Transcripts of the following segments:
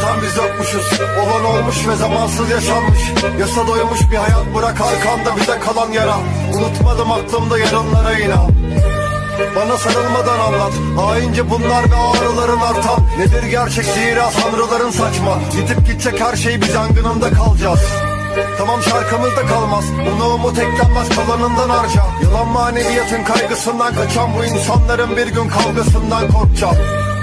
Allah'tan biz yokmuşuz. Olan olmuş ve zamansız yaşanmış. Yasa doymuş bir hayat bırak arkanda bize kalan yara. Unutmadım aklımda yarınlara inan. Bana sarılmadan anlat. Haince bunlar ve ağrıların artan. Nedir gerçek? Zira sanrıların saçma. Gidip gidecek her şey biz yangınında kalacağız. Tamam şarkımızda kalmaz. Buna umut eklenmez kalanından harca. Yalan maneviyatın kaygısından kaçan Bu insanların bir gün kavgasından korkacağım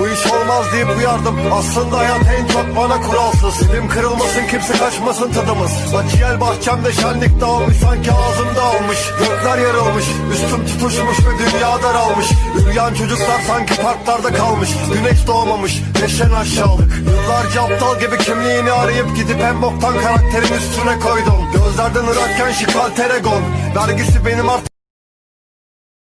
bu iş olmaz deyip uyardım. Aslında hayat en çok bana kuralsız. Dilim kırılmasın kimse kaçmasın tadımız. Acıyel bahçemde şenlik dağılmış Sanki ağzımda almış Gökler yarılmış Üstüm tutuşmuş ve dünya daralmış. Üryan çocuklar sanki parklarda kalmış. Güneş doğmamış Neşen aşağılık. Yıllarca aptal gibi kimliğini arayıp Gidip en boktan karakterin üstüne koydum. Gözlerden ırakken şikal teregon Vergisi benim artık